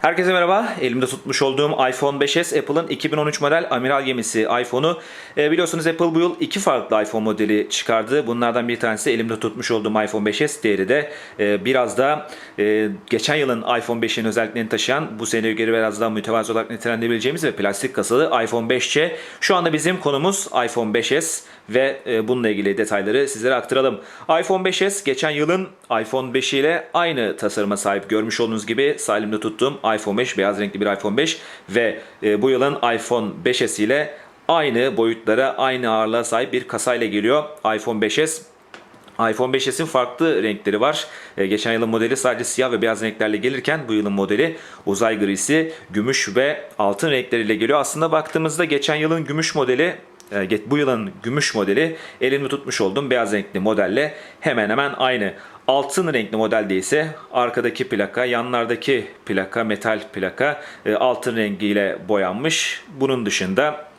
Herkese merhaba. Elimde tutmuş olduğum iPhone 5s Apple'ın 2013 model amiral gemisi iPhone'u. E, biliyorsunuz Apple bu yıl iki farklı iPhone modeli çıkardı. Bunlardan bir tanesi elimde tutmuş olduğum iPhone 5s. Diğeri de e, biraz da e, geçen yılın iPhone 5'in özelliklerini taşıyan bu seneye göre biraz daha mütevazı olarak nitelendirebileceğimiz ve plastik kasalı iPhone 5C. Şu anda bizim konumuz iPhone 5s ve e, bununla ilgili detayları sizlere aktaralım. iPhone 5s geçen yılın iPhone 5 ile aynı tasarıma sahip görmüş olduğunuz gibi sağ elimde tuttuğum iPhone 5 beyaz renkli bir iPhone 5 ve e, bu yılın iPhone 5s ile aynı boyutlara aynı ağırlığa sahip bir kasayla geliyor iPhone 5s. iPhone 5s'in farklı renkleri var. Ee, geçen yılın modeli sadece siyah ve beyaz renklerle gelirken bu yılın modeli uzay grisi, gümüş ve altın renkleriyle geliyor. Aslında baktığımızda geçen yılın gümüş modeli e, bu yılın gümüş modeli elimde tutmuş olduğum beyaz renkli modelle hemen hemen aynı. Altın renkli modelde ise arkadaki plaka, yanlardaki plaka, metal plaka e, altın rengiyle boyanmış. Bunun dışında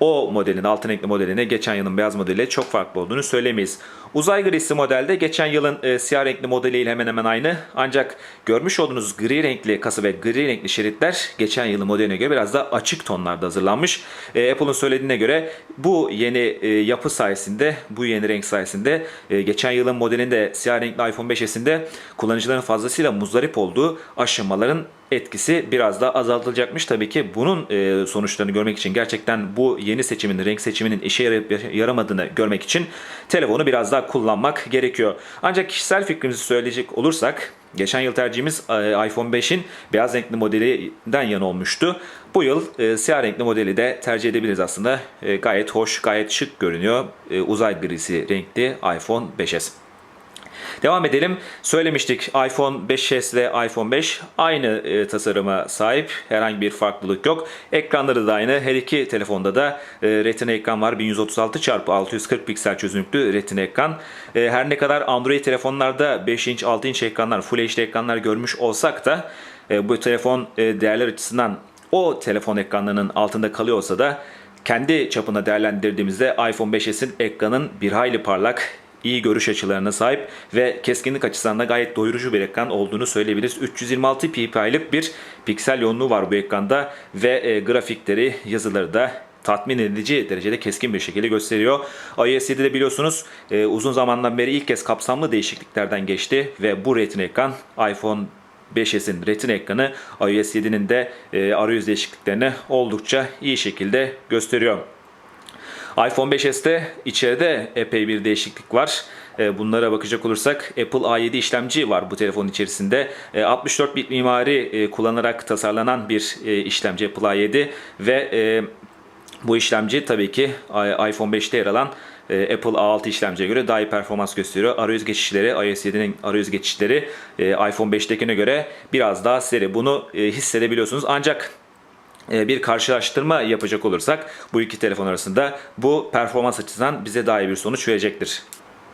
o modelin altın renkli modeline geçen yılın beyaz modeliyle çok farklı olduğunu söylemeyiz. Uzay grisi modelde geçen yılın e, siyah renkli modeliyle hemen hemen aynı. Ancak görmüş olduğunuz gri renkli kasa ve gri renkli şeritler geçen yılın modeline göre biraz daha açık tonlarda hazırlanmış. E, Apple'ın söylediğine göre bu yeni e, yapı sayesinde, bu yeni renk sayesinde e, geçen yılın modelinde siyah renkli iPhone 5s'inde kullanıcıların fazlasıyla muzdarip olduğu aşamaların etkisi biraz daha azaltılacakmış. Tabii ki bunun e, sonuçlarını görmek için gerçekten bu yeni seçimin, renk seçiminin işe yaramadığını görmek için telefonu biraz daha kullanmak gerekiyor. Ancak kişisel fikrimizi söyleyecek olursak geçen yıl tercihimiz e, iPhone 5'in beyaz renkli modelinden yana olmuştu. Bu yıl e, siyah renkli modeli de tercih edebiliriz aslında. E, gayet hoş, gayet şık görünüyor. E, uzay grisi renkli iPhone 5s. Devam edelim. Söylemiştik iPhone 5s ile iPhone 5 aynı e, tasarıma sahip. Herhangi bir farklılık yok. Ekranları da aynı. Her iki telefonda da e, Retina ekran var. 1136 x 640 piksel çözünürlüklü Retina ekran. E, her ne kadar Android telefonlarda 5 inç 6 inç ekranlar Full HD ekranlar görmüş olsak da e, bu telefon e, değerler açısından o telefon ekranlarının altında kalıyorsa da kendi çapına değerlendirdiğimizde iPhone 5s'in ekranın bir hayli parlak, iyi görüş açılarına sahip ve keskinlik açısından da gayet doyurucu bir ekran olduğunu söyleyebiliriz. 326 ppi'lik bir piksel yoğunluğu var bu ekranda ve e, grafikleri, yazıları da tatmin edici derecede keskin bir şekilde gösteriyor. iOS 7'de biliyorsunuz e, uzun zamandan beri ilk kez kapsamlı değişikliklerden geçti ve bu Retina ekran iPhone 5s'in Retina ekranı iOS 7'nin de e, arayüz değişikliklerini oldukça iyi şekilde gösteriyor. iPhone 5s'te içeride epey bir değişiklik var. E, Bunlara bakacak olursak Apple A7 işlemci var bu telefonun içerisinde. E, 64 bit mimari e, kullanarak tasarlanan bir e, işlemci Apple A7 ve e, bu işlemci tabii ki iPhone 5'te yer alan e, Apple A6 işlemciye göre daha iyi performans gösteriyor. Arayüz geçişleri, iOS 7'nin arayüz geçişleri e, iPhone 5'tekine göre biraz daha seri. Bunu e, hissedebiliyorsunuz. Ancak e, bir karşılaştırma yapacak olursak bu iki telefon arasında bu performans açısından bize daha iyi bir sonuç verecektir.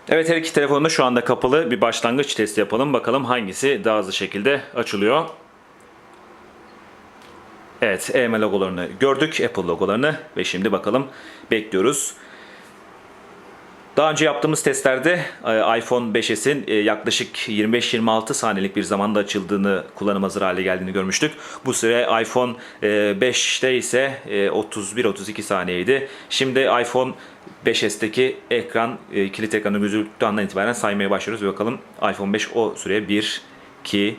Evet her iki telefonda şu anda kapalı bir başlangıç testi yapalım. Bakalım hangisi daha hızlı şekilde açılıyor. Evet EMA logolarını gördük. Apple logolarını ve şimdi bakalım bekliyoruz. Daha önce yaptığımız testlerde e, iPhone 5s'in e, yaklaşık 25-26 saniyelik bir zamanda açıldığını kullanım hazır hale geldiğini görmüştük. Bu süre iPhone e, 5'te ise e, 31-32 saniyeydi. Şimdi iPhone 5s'teki ekran kilit ekranı gözüktüğü andan itibaren saymaya başlıyoruz bakalım iPhone 5 o süreye 1, 2,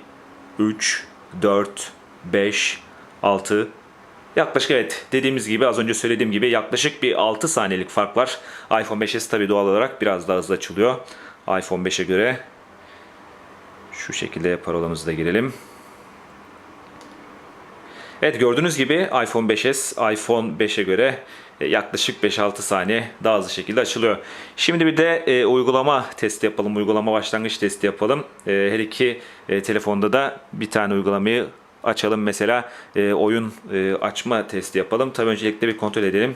3, 4, 5, 6, Yaklaşık evet dediğimiz gibi az önce söylediğim gibi yaklaşık bir 6 saniyelik fark var. iPhone 5s tabi doğal olarak biraz daha hızlı açılıyor. iPhone 5'e göre şu şekilde parolamızı da girelim. Evet gördüğünüz gibi iPhone 5s iPhone 5'e göre e, yaklaşık 5-6 saniye daha hızlı şekilde açılıyor. Şimdi bir de e, uygulama testi yapalım. Uygulama başlangıç testi yapalım. E, her iki e, telefonda da bir tane uygulamayı açalım. Mesela e, oyun e, açma testi yapalım. Tabii öncelikle bir kontrol edelim.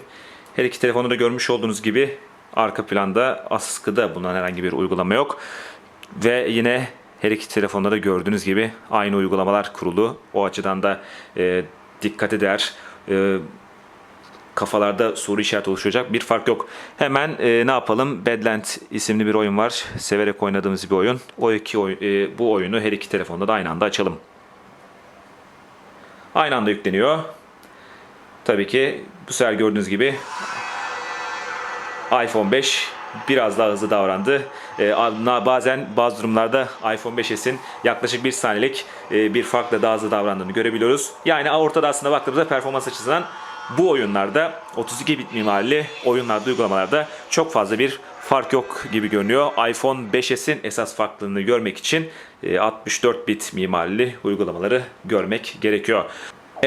Her iki telefonda da görmüş olduğunuz gibi arka planda askıda bulunan herhangi bir uygulama yok. Ve yine her iki telefonda da gördüğünüz gibi aynı uygulamalar kurulu. O açıdan da e, dikkate değer. E, kafalarda soru işareti oluşacak bir fark yok. Hemen e, ne yapalım? Badland isimli bir oyun var. Severek oynadığımız bir oyun. O iki oy- e, bu oyunu her iki telefonda da aynı anda açalım. Aynı anda yükleniyor. Tabii ki bu sefer gördüğünüz gibi iPhone 5 biraz daha hızlı davrandı. Na- bazen bazı durumlarda iPhone 5s'in yaklaşık bir saniyelik e, bir farkla daha hızlı davrandığını görebiliyoruz. Yani ortada aslında baktığımızda performans açısından bu oyunlarda 32 bit mimarili oyunlarda uygulamalarda çok fazla bir fark yok gibi görünüyor. iPhone 5s'in esas farklılığını görmek için e, 64 bit mimarili uygulamaları görmek gerekiyor.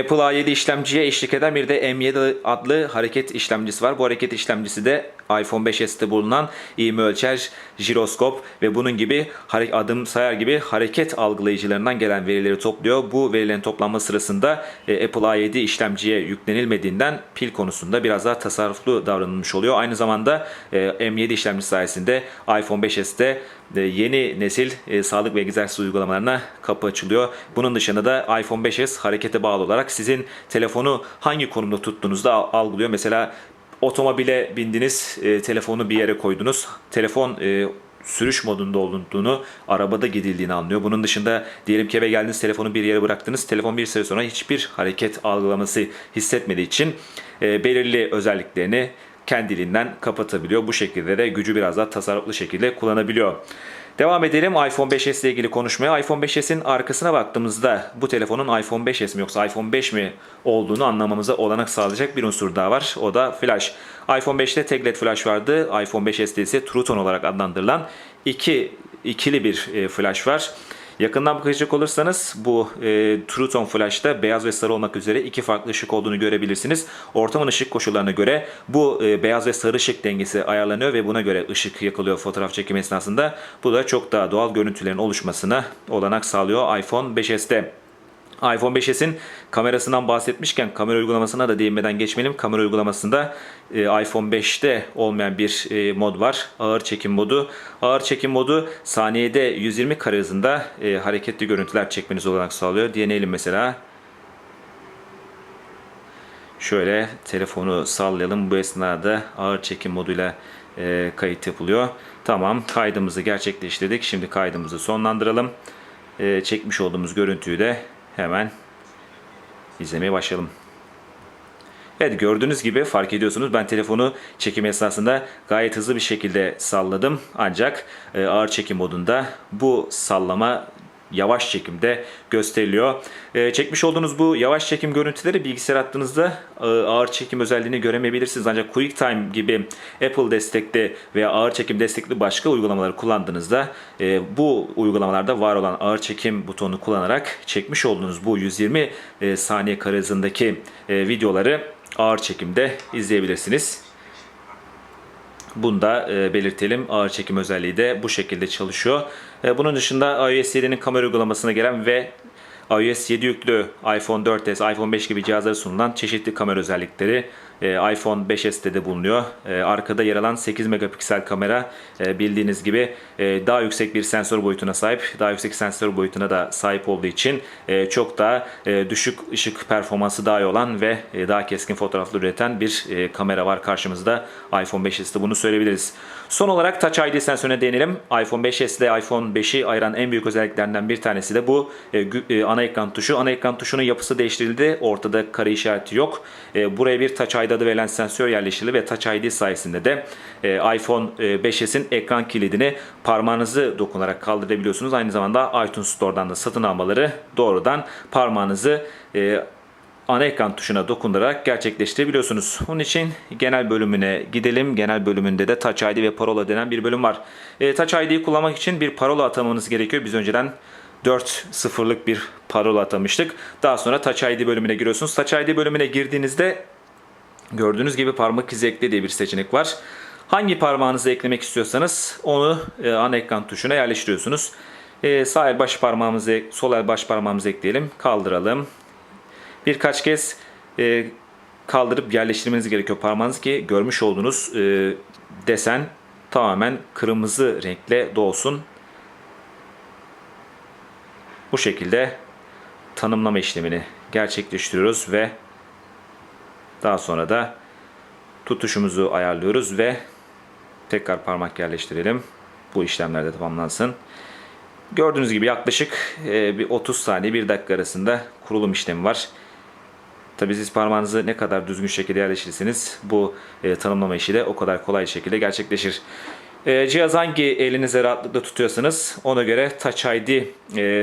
Apple A7 işlemciye eşlik eden bir de M7 adlı hareket işlemcisi var. Bu hareket işlemcisi de iPhone 5s'te bulunan ivme ölçer, jiroskop ve bunun gibi adım sayar gibi hareket algılayıcılarından gelen verileri topluyor. Bu verilerin toplanma sırasında e, Apple A7 işlemciye yüklenilmediğinden pil konusunda biraz daha tasarruflu davranılmış oluyor. Aynı zamanda e, M7 işlemcisi sayesinde iPhone 5s'te e, yeni nesil sağlık ve egzersiz uygulamalarına kapı açılıyor. Bunun dışında da iPhone 5s harekete bağlı olarak sizin telefonu hangi konumda tuttuğunuzda al- algılıyor. Mesela otomobile bindiniz, e, telefonu bir yere koydunuz. Telefon e, sürüş modunda olduğunu, arabada gidildiğini anlıyor. Bunun dışında diyelim ki eve geldiniz, telefonu bir yere bıraktınız. Telefon bir süre sonra hiçbir hareket algılaması hissetmediği için e, belirli özelliklerini kendiliğinden kapatabiliyor. Bu şekilde de gücü biraz daha tasarruflu şekilde kullanabiliyor. Devam edelim iPhone 5s ile ilgili konuşmaya. iPhone 5s'in arkasına baktığımızda bu telefonun iPhone 5s mi yoksa iPhone 5 mi olduğunu anlamamıza olanak sağlayacak bir unsur daha var. O da flash. iPhone 5'te tek led flash vardı. iPhone 5s'te ise True Tone olarak adlandırılan iki ikili bir e, flash var. Yakından bakacak olursanız bu e, True Tone Flash'ta beyaz ve sarı olmak üzere iki farklı ışık olduğunu görebilirsiniz. Ortamın ışık koşullarına göre bu e, beyaz ve sarı ışık dengesi ayarlanıyor ve buna göre ışık yakılıyor fotoğraf çekim esnasında. Bu da çok daha doğal görüntülerin oluşmasına olanak sağlıyor iPhone 5s'te. iPhone 5s'in kamerasından bahsetmişken kamera uygulamasına da değinmeden geçmeyelim. Kamera uygulamasında e, iPhone 5'te olmayan bir e, mod var. Ağır çekim modu. Ağır çekim modu saniyede 120 kare hızında e, hareketli görüntüler çekmeniz olanak sağlıyor. Deneyelim mesela. Şöyle telefonu sallayalım. Bu esnada ağır çekim moduyla e, kayıt yapılıyor. Tamam kaydımızı gerçekleştirdik. Şimdi kaydımızı sonlandıralım. E, çekmiş olduğumuz görüntüyü de hemen izlemeye başlayalım. Evet gördüğünüz gibi fark ediyorsunuz ben telefonu çekim esnasında gayet hızlı bir şekilde salladım. Ancak e, ağır çekim modunda bu sallama yavaş çekimde gösteriliyor. E, çekmiş olduğunuz bu yavaş çekim görüntüleri bilgisayar attığınızda e, ağır çekim özelliğini göremeyebilirsiniz. Ancak QuickTime gibi Apple destekli veya ağır çekim destekli başka uygulamaları kullandığınızda e, bu uygulamalarda var olan ağır çekim butonunu kullanarak çekmiş olduğunuz bu 120 e, saniye kare hızındaki e, videoları ağır çekimde izleyebilirsiniz. Bunu da e, belirtelim. Ağır çekim özelliği de bu şekilde çalışıyor. E, bunun dışında iOS 7'nin kamera uygulamasına gelen ve iOS 7 yüklü iPhone 4S, iPhone 5 gibi cihazlara sunulan çeşitli kamera özellikleri e, iPhone 5s'te de bulunuyor. E, arkada yer alan 8 megapiksel kamera e, bildiğiniz gibi e, daha yüksek bir sensör boyutuna sahip. Daha yüksek sensör boyutuna da sahip olduğu için e, çok daha düşük ışık performansı daha iyi olan ve daha keskin fotoğraflar üreten bir kamera var karşımızda. iPhone 5s'te bunu söyleyebiliriz. Son olarak Touch ID sensörüne değinelim. iPhone 5s ile iPhone 5'i ayıran en büyük özelliklerinden bir tanesi de bu ana ekran tuşu. Ana ekran tuşunun yapısı değiştirildi. Ortada kare işareti yok. Buraya bir Touch ID adı verilen sensör yerleştirildi ve Touch ID sayesinde de e, iPhone e, 5s'in ekran kilidini parmağınızı dokunarak kaldırabiliyorsunuz. Aynı zamanda iTunes Store'dan da satın almaları doğrudan parmağınızı e, ana ekran tuşuna dokundurarak gerçekleştirebiliyorsunuz. Onun için genel bölümüne gidelim. Genel bölümünde de Touch ID ve parola denen bir bölüm var. E, Touch ID'yi kullanmak için bir parola atamanız gerekiyor. Biz önceden 4 sıfırlık bir parola atamıştık. Daha sonra Touch ID bölümüne giriyorsunuz. Touch ID bölümüne girdiğinizde gördüğünüz gibi parmak izi ekle diye bir seçenek var. Hangi parmağınızı eklemek istiyorsanız onu e, ana ekran tuşuna yerleştiriyorsunuz. E, sağ el baş parmağımızı, sol el baş parmağımızı ekleyelim. Kaldıralım. Birkaç kez e, kaldırıp yerleştirmeniz gerekiyor parmağınızı ki görmüş olduğunuz e, desen tamamen kırmızı renkle dolsun. Bu şekilde tanımlama işlemini gerçekleştiriyoruz ve daha sonra da tutuşumuzu ayarlıyoruz ve tekrar parmak yerleştirelim. Bu işlemler de tamamlansın. Gördüğünüz gibi yaklaşık e, bir 30 saniye 1 dakika arasında kurulum işlemi var. Tabii siz parmağınızı ne kadar düzgün şekilde yerleştirirseniz bu e, tanımlama işi de o kadar kolay şekilde gerçekleşir. E, cihaz hangi elinize rahatlıkla tutuyorsanız ona göre Touch ID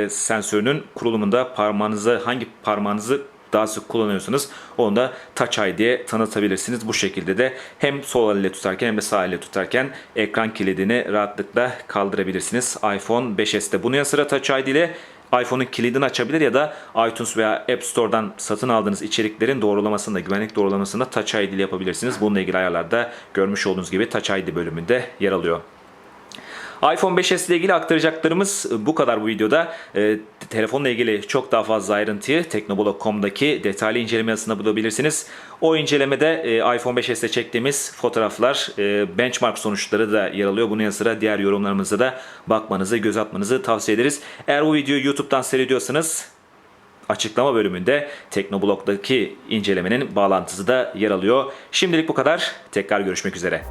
sensörünün kurulumunda parmağınızı hangi parmağınızı daha sık kullanıyorsanız onu da Touch ID'ye tanıtabilirsiniz. Bu şekilde de hem sol elle tutarken hem de sağ elle tutarken ekran kilidini rahatlıkla kaldırabilirsiniz. iPhone 5s'te bunun yanı sıra Touch ID ile iPhone'un kilidini açabilir ya da iTunes veya App Store'dan satın aldığınız içeriklerin doğrulamasını da güvenlik doğrulamasını da Touch ID ile yapabilirsiniz. Bununla ilgili ayarlarda görmüş olduğunuz gibi Touch ID bölümünde yer alıyor iPhone 5s ile ilgili aktaracaklarımız bu kadar bu videoda. E, telefonla ilgili çok daha fazla ayrıntıyı Teknoblog.com'daki detaylı inceleme yazısında bulabilirsiniz. O incelemede e, iPhone 5s'te çektiğimiz fotoğraflar, e, benchmark sonuçları da yer alıyor. Bunun yanı sıra diğer yorumlarımıza da bakmanızı, göz atmanızı tavsiye ederiz. Eğer bu videoyu YouTube'dan seyrediyorsanız açıklama bölümünde Teknoblog'daki incelemenin bağlantısı da yer alıyor. Şimdilik bu kadar. Tekrar görüşmek üzere.